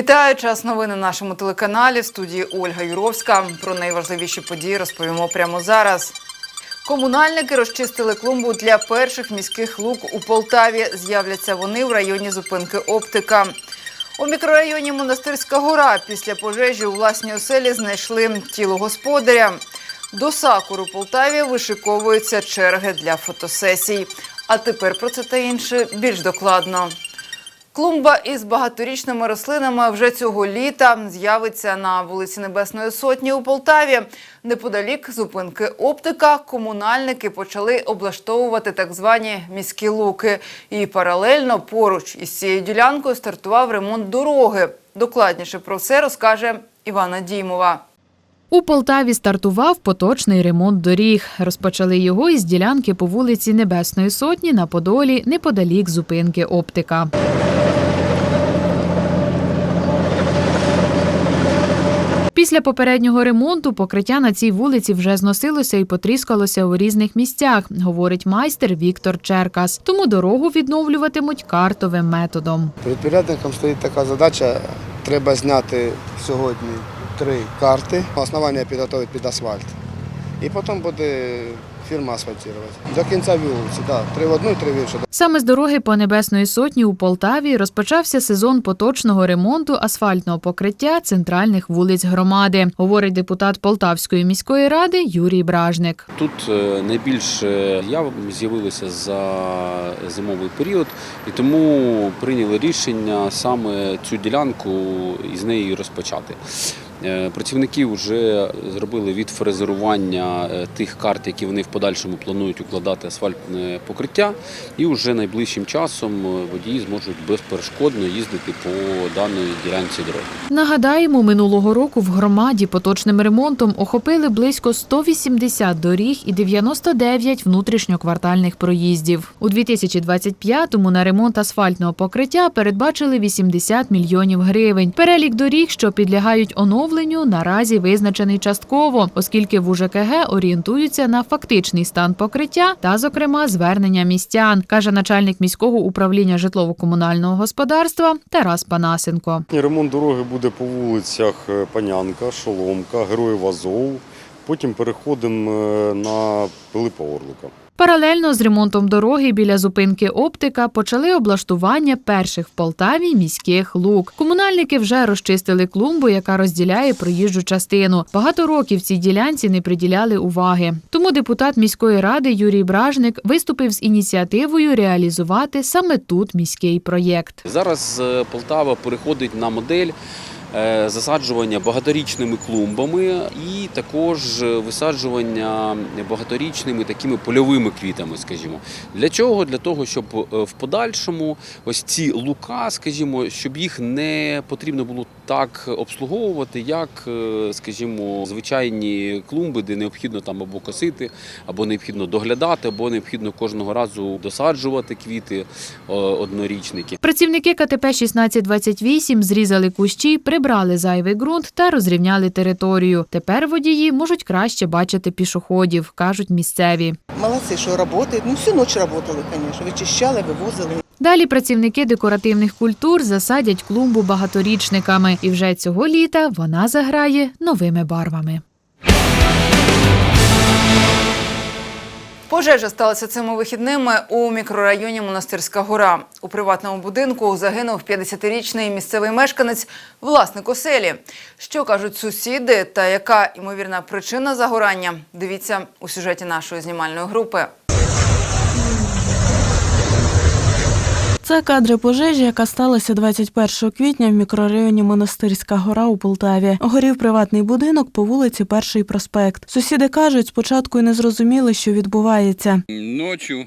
Вітаю час новин на нашому телеканалі. В студії Ольга Юровська. Про найважливіші події розповімо прямо зараз. Комунальники розчистили клумбу для перших міських лук у Полтаві. З'являться вони в районі зупинки Оптика. У мікрорайоні Монастирська гора після пожежі у власній оселі знайшли тіло господаря. До сакуру Полтаві вишиковуються черги для фотосесій. А тепер про це та інше більш докладно. Клумба із багаторічними рослинами вже цього літа з'явиться на вулиці Небесної Сотні у Полтаві. Неподалік зупинки оптика комунальники почали облаштовувати так звані міські луки. І паралельно поруч із цією ділянкою стартував ремонт дороги. Докладніше про це розкаже Івана Дімова. У Полтаві стартував поточний ремонт доріг. Розпочали його із ділянки по вулиці Небесної Сотні на Подолі, неподалік зупинки оптика. Після попереднього ремонту покриття на цій вулиці вже зносилося і потріскалося у різних місцях, говорить майстер Віктор Черкас. Тому дорогу відновлюватимуть картовим методом. Перед стоїть така задача. Треба зняти сьогодні три карти. Основання підготувати під асфальт. І потім буде фірма асфальтувати. До кінця вулиці, так. Три в одну, три в іншу. Саме з дороги по Небесної Сотні у Полтаві розпочався сезон поточного ремонту асфальтного покриття центральних вулиць громади, говорить депутат Полтавської міської ради Юрій Бражник. Тут е, найбільше яв з'явилося за зимовий період, і тому прийняли рішення саме цю ділянку із неї розпочати. Е, Працівники вже зробили відфрезерування е, тих карт, які вони в подальшому планують укладати асфальтне покриття, і вже найближчим часом е, водії зможуть безперешкодно їздити по даної ділянці дороги. Нагадаємо, минулого року в громаді поточним ремонтом охопили близько 180 доріг і 99 внутрішньоквартальних проїздів. У 2025-му на ремонт асфальтного покриття передбачили 80 мільйонів гривень. Перелік доріг, що підлягають оновленню, наразі визначений частково, оскільки в УЖКГ орієнтуються на фактичний стан покриття та, зокрема, звернення містян, каже начальник міського управління житлово-комунального господарства Тарас Панасенко. Ремонт дороги буде по вулицях е, Панянка, Шоломка, Героїв Азов. Потім переходимо е, на Пилипа Орлика. Паралельно з ремонтом дороги біля зупинки оптика почали облаштування перших в Полтаві міських лук. Комунальники вже розчистили клумбу, яка розділяє проїжджу частину. Багато років цій ділянці не приділяли уваги. Тому депутат міської ради Юрій Бражник виступив з ініціативою реалізувати саме тут міський проєкт. Зараз е, Полтава переходить на модель засаджування багаторічними клумбами і також е, висаджування багаторічними такими польовими квітами, скажімо. Для чого? Для того, щоб е, в подальшому ось ці лука, скажімо, щоб їх не потрібно було так обслуговувати, як, е, скажімо, звичайні клумби, де необхідно там або косити, або необхідно доглядати, або необхідно кожного разу досаджувати квіти е, однорічники. Працівники КТП 1628 зрізали кущі, прибрали зайвий ґрунт та розрівняли територію. Тепер водії можуть краще бачити пішоходів, кажуть місцеві. Молодцы, что работают. Ну, всю ночь работали, конечно. Вычищали, вывозили. Далі працівники декоративних культур засадять клумбу багаторічниками, і вже цього літа вона заграє новими барвами. Пожежа сталася цими вихідними у мікрорайоні Монастирська гора. У приватному будинку загинув 50-річний місцевий мешканець, власник оселі. Що кажуть сусіди та яка ймовірна причина загорання? Дивіться у сюжеті нашої знімальної групи. Це кадри пожежі, яка сталася 21 квітня в мікрорайоні Монастирська гора у Полтаві. Горів приватний будинок по вулиці Перший проспект. Сусіди кажуть, спочатку й не зрозуміли, що відбувається.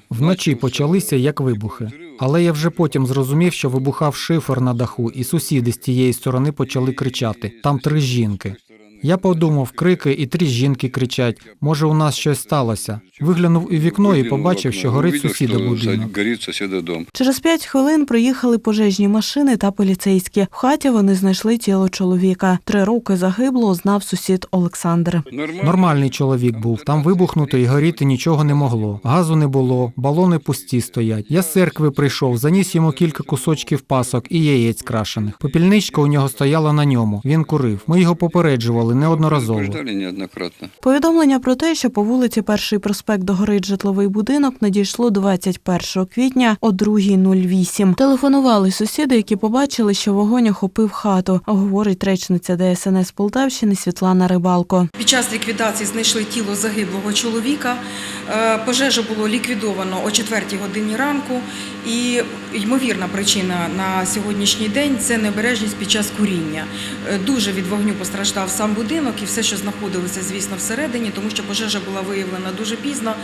Вночі почалися як вибухи. Але я вже потім зрозумів, що вибухав шифер на даху, і сусіди з тієї сторони почали кричати: там три жінки. Я подумав, крики і три жінки кричать. Може, у нас щось сталося. Виглянув у вікно і побачив, що горить сусіда будинок. Горит соседа дом. Через п'ять хвилин приїхали пожежні машини та поліцейські. В хаті вони знайшли тіло чоловіка. Три роки загибло, знав сусід Олександр. Нормальний чоловік був. Там вибухнути і горіти нічого не могло. Газу не було, балони пусті стоять. Я з церкви прийшов, заніс йому кілька кусочків пасок і яєць крашених. Попільничка у нього стояла на ньому. Він курив. Ми його попереджували неодноразово. Повідомлення про те, що по вулиці Перший проспект догорить житловий будинок, надійшло 21 квітня о 2.08. Телефонували сусіди, які побачили, що вогонь охопив хату, говорить речниця ДСНС Полтавщини Світлана Рибалко. Під час ліквідації знайшли тіло загиблого чоловіка. Е, Пожежу було ліквідовано о 4 годині ранку. І ймовірна причина на сьогоднішній день це необережність під час куріння. Е, Дуже від вогню постраждав сам будинок і все, що знаходилося, звісно, всередині, тому що пожежа була виявлена дуже пізно.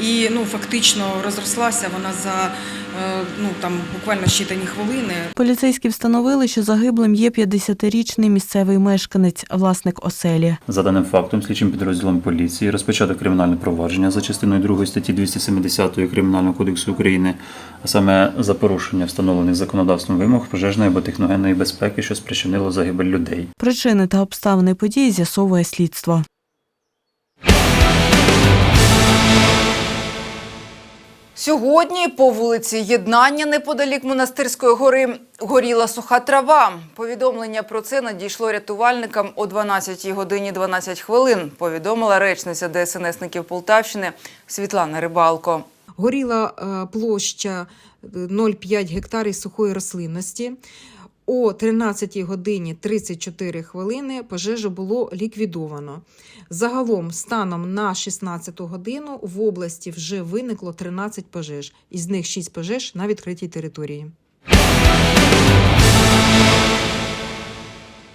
І ну фактично розрослася вона за ну там буквально щитані хвилини. Поліцейські встановили, що загиблим є 50-річний місцевий мешканець, власник оселі. За даним фактом, слідчим підрозділом поліції розпочато кримінальне провадження за частиною 2 статті 270 Кримінального кодексу України, а саме за порушення встановлених законодавством вимог пожежної або техногенної безпеки, що спричинило загибель людей. Причини та обставини події з'ясовує слідство. Сьогодні по вулиці Єднання неподалік монастирської гори горіла суха трава. Повідомлення про це надійшло рятувальникам о 12 годині 12 хвилин. Повідомила речниця ДСНСників Полтавщини Світлана Рибалко. Горіла е, площа е, 0,5 гектарів сухої рослинності. О 13 годині 34 хвилини пожежу було ліквідовано. Загалом, станом на 16 годину в області вже виникло 13 пожеж, із них 6 пожеж на відкритій території.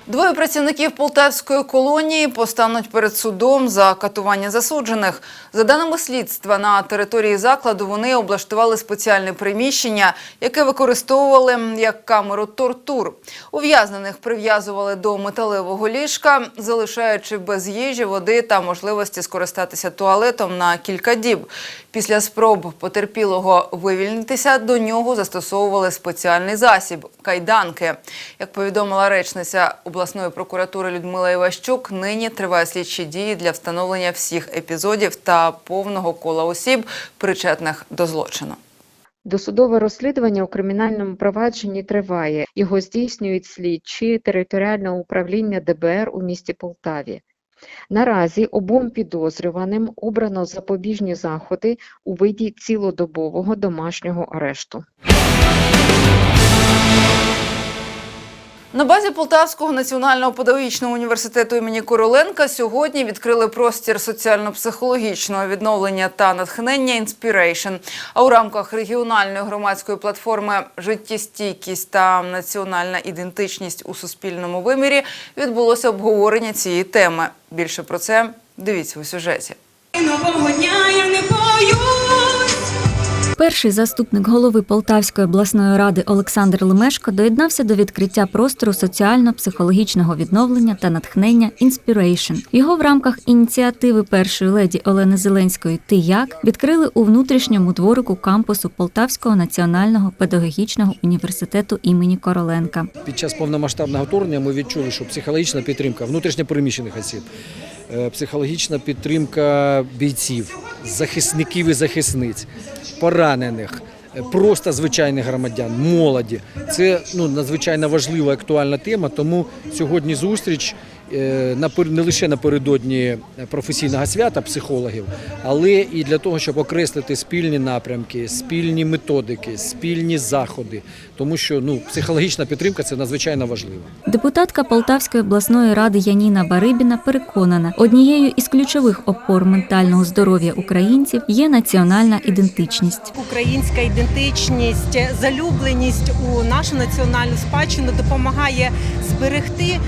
Двоє працівників полтавської колонії постануть перед судом за катування засуджених. За даними слідства, на території закладу вони облаштували спеціальне приміщення, яке використовували як камеру тортур. Ув'язнених прив'язували до металевого ліжка, залишаючи без їжі, води та можливості скористатися туалетом на кілька діб. Після спроб потерпілого вивільнитися до нього застосовували спеціальний засіб кайданки. Як повідомила речниця обласної прокуратури Людмила Іващук, нині триває слідчі дії для встановлення всіх епізодів та повного кола осіб, причетних до злочину. Досудове розслідування у кримінальному провадженні триває. Його здійснюють слідчі територіального управління ДБР у місті Полтаві. Наразі обом підозрюваним обрано запобіжні заходи у виді цілодобового домашнього арешту. На базі Полтавського національного педагогічного університету імені Короленка сьогодні відкрили простір соціально-психологічного відновлення та натхнення «Inspiration». А у рамках регіональної громадської платформи Життєстійкість та національна ідентичність у суспільному вимірі відбулося обговорення цієї теми. Більше про це дивіться у сюжеті. Нового дня я не боюсь. Перший заступник голови Полтавської обласної ради Олександр Лемешко доєднався до відкриття простору соціально-психологічного відновлення та натхнення «Inspiration». Його в рамках ініціативи першої леді Олени Зеленської «Ти як» відкрили у внутрішньому дворику кампусу Полтавського національного педагогічного університету імені Короленка. Під час повномасштабного вторгнення ми відчули, що психологічна підтримка внутрішньопереміщених осіб, психологічна підтримка бійців, захисників і захисниць, поранених, е, просто звичайних громадян, молоді. Це ну, надзвичайно важлива актуальна тема, тому сьогодні зустріч е, не лише напередодні професійного свята психологів, але і для того, щоб окреслити спільні напрямки, спільні методики, спільні заходи, тому що ну, психологічна підтримка це надзвичайно важливо. Депутатка Полтавської обласної ради Яніна Барибіна переконана, однією із ключових опор ментального здоров'я українців є національна ідентичність. Українська ідентичність, залюбленість у нашу національну спадщину допомагає зберегти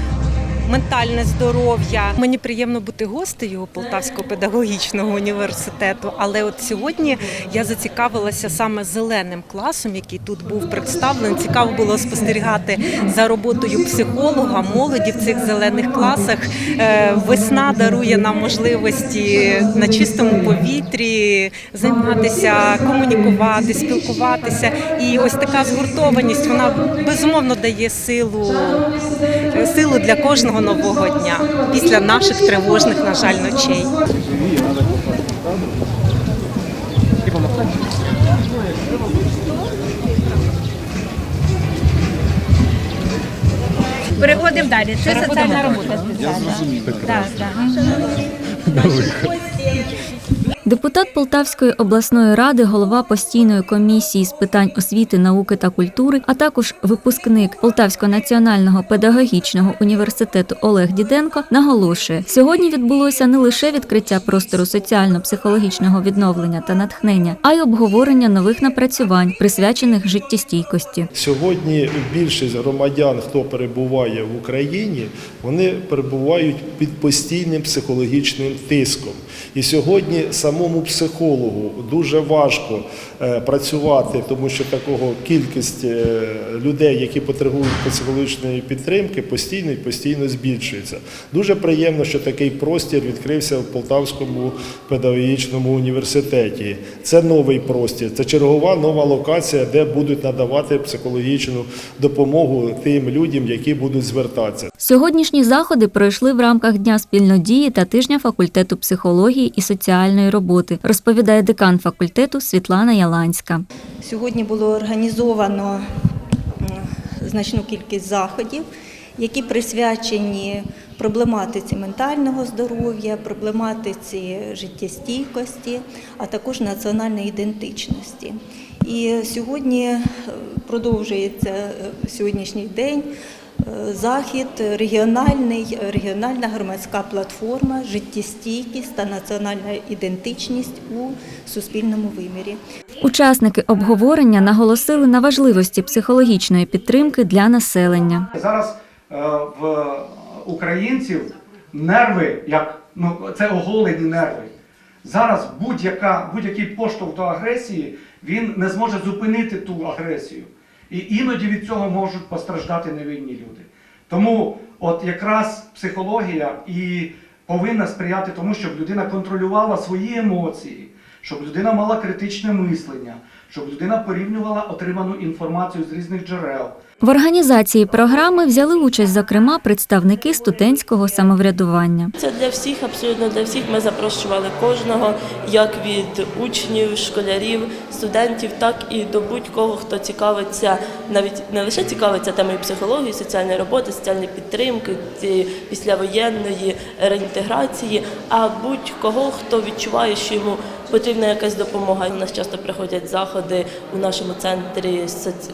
ментальне здоров'я. Мені приємно бути гостею Полтавського педагогічного університету. Але от сьогодні я зацікавилася саме зеленим класом, який тут був представлений. Цікаво було спостерігати за роботою психолога, молоді в цих зелених класах. Е, Весна дарує нам можливості на чистому повітрі займатися, комунікувати, спілкуватися. І ось така згуртованість вона безумовно дає силу, силу для кожного нового дня після наших тривожних, на жаль, ночей. Переходимо далі. Це соціальна робота. Я зрозумів. Так, так. Депутат Полтавської обласної ради, голова постійної комісії з питань освіти, науки та культури, а також випускник Полтавського національного педагогічного університету Олег Діденко наголошує: сьогодні відбулося не лише відкриття простору соціально-психологічного відновлення та натхнення, а й обговорення нових напрацювань, присвячених життєстійкості. Сьогодні більшість громадян, хто перебуває в Україні, вони перебувають під постійним психологічним тиском. І сьогодні самому психологу дуже важко е, працювати, тому що такого кількість е, людей, які потребують психологічної підтримки, постійно і постійно збільшується. Дуже приємно, що такий простір відкрився в Полтавському педагогічному університеті. Це новий простір, це чергова нова локація, де будуть надавати психологічну допомогу тим людям, які будуть звертатися. Сьогоднішні заходи пройшли в рамках дня спільнодії та тижня факультету психології і соціальної роботи, розповідає декан факультету Світлана Яланська. Сьогодні було організовано значну кількість заходів, які присвячені проблематиці ментального здоров'я, проблематиці життєстійкості, а також національної ідентичності. І сьогодні е, продовжується е, сьогоднішній день. Захід регіональний, регіональна громадська платформа, життєстійкість та національна ідентичність у суспільному вимірі. Учасники обговорення наголосили на важливості психологічної підтримки для населення. Зараз е, в українців нерви, як ну це оголені нерви. Зараз будь-яка будь-який поштовх до агресії він не зможе зупинити ту агресію. І іноді від цього можуть постраждати невинні люди. Тому, от якраз психологія і повинна сприяти тому, щоб людина контролювала свої емоції, щоб людина мала критичне мислення, щоб людина порівнювала отриману інформацію з різних джерел. В організації програми взяли участь, зокрема, представники студентського самоврядування. Це для всіх, абсолютно для всіх. Ми запрошували кожного, як від учнів, школярів, студентів, так і до будь-кого, хто цікавиться, навіть не лише цікавиться темою психології, соціальної роботи, соціальної підтримки, післявоєнної реінтеграції, а будь-кого, хто відчуває, що йому потрібна якась допомога. У нас часто приходять заходи у нашому центрі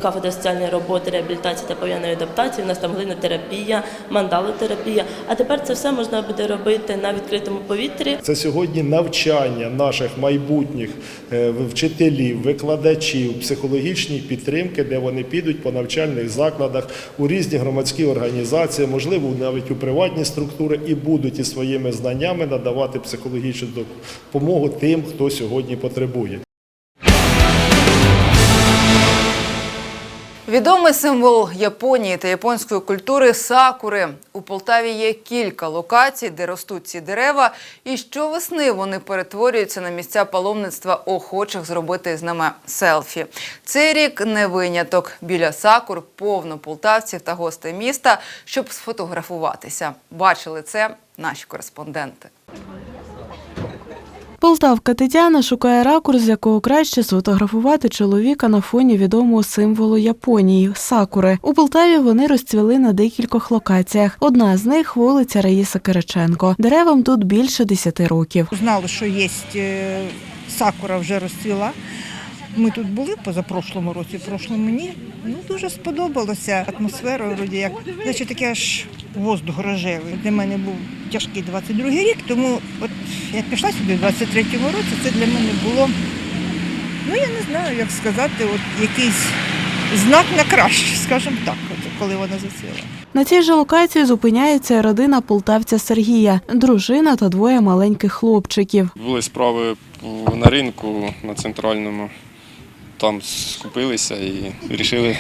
кафедри соціальної роботи, реабілітації та пов'язаної адаптації. У нас там глинотерапія, мандалотерапія. А тепер це все можна буде робити на відкритому повітрі. Це сьогодні навчання наших майбутніх е, вчителів, викладачів, психологічні підтримки, де вони підуть по навчальних закладах у різні громадські організації, можливо, навіть у приватні структури, і будуть із своїми знаннями надавати психологічну допомогу тим, хто сьогодні потребує. Відомий символ Японії та японської культури сакури. У Полтаві є кілька локацій, де ростуть ці дерева, і щовесни вони перетворюються на місця паломництва охочих зробити з ними селфі. Цей рік не виняток. Біля сакур повно полтавців та гостей міста, щоб сфотографуватися. Бачили це наші кореспонденти. Полтавка Тетяна шукає ракурс, з якого краще сфотографувати чоловіка на фоні відомого символу Японії сакури. У Полтаві вони розцвіли на декількох локаціях. Одна з них вулиця Раїса Кириченко. Деревам тут більше 10 років. Знали, що є е, сакура вже розцвіла. Ми тут були позапрошлому році, прошлому ні. Ну дуже сподобалося. Атмосфера вроді як значить таке аж воздух рожевий. Для мене був тяжкий 22-й рік, тому я пішла сюди в 23-му році, це для мене було, ну я не знаю, як сказати, от якийсь знак на краще, скажімо так, от, коли вона зацвіла. На цій же локації зупиняється родина полтавця Сергія, дружина та двоє маленьких хлопчиків. Були справи на ринку на центральному. Там скупилися і вирішили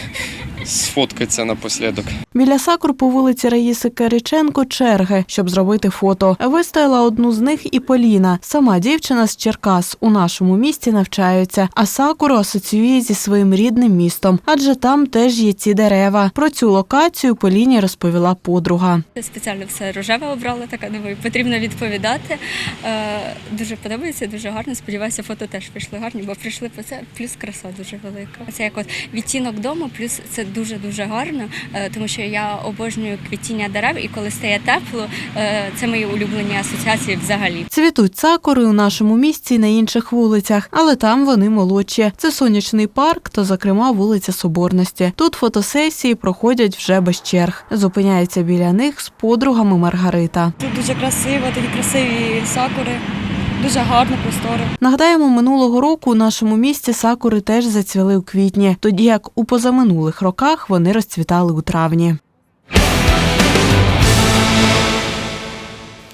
сфоткатися напослідок. Біля сакур по вулиці Раїси Кириченко черги, щоб зробити фото. Вистояла одну з них і Поліна. Сама дівчина з Черкас у нашому місті навчаються, а сакуру асоціює зі своїм рідним містом, адже там теж є ці дерева. Про цю локацію Поліні розповіла подруга. Спеціально все рожеве обрала, така думаю, потрібно відповідати. Е, дуже подобається, дуже гарно. Сподіваюся, фото теж пішли гарні, бо прийшли по це, плюс краса дуже велика. Це як от відтінок дому, плюс це дуже дуже гарно, е, тому що я обожнюю квітіння дерев, і коли стає тепло, е, це мої улюблені асоціації взагалі. Цвітуть сакури у нашому місті і на інших вулицях, але там вони молодші. Це сонячний парк та, зокрема, вулиця Соборності. Тут фотосесії проходять вже без черг. Зупиняється біля них з подругами Маргарита. Тут дуже красиво, такі красиві сакури, дуже гарно, просторо. Нагадаємо, минулого року у нашому місті сакури теж зацвіли у квітні, тоді як у позаминулих роках вони розцвітали у травні.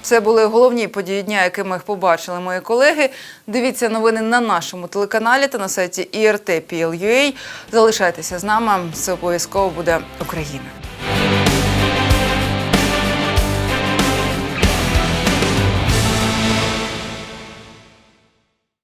Це були головні події дня, якими їх побачили мої колеги. Дивіться новини на нашому телеканалі та на сайті IRT.PL.UA. Залишайтеся з нами. Це обов'язково буде Україна.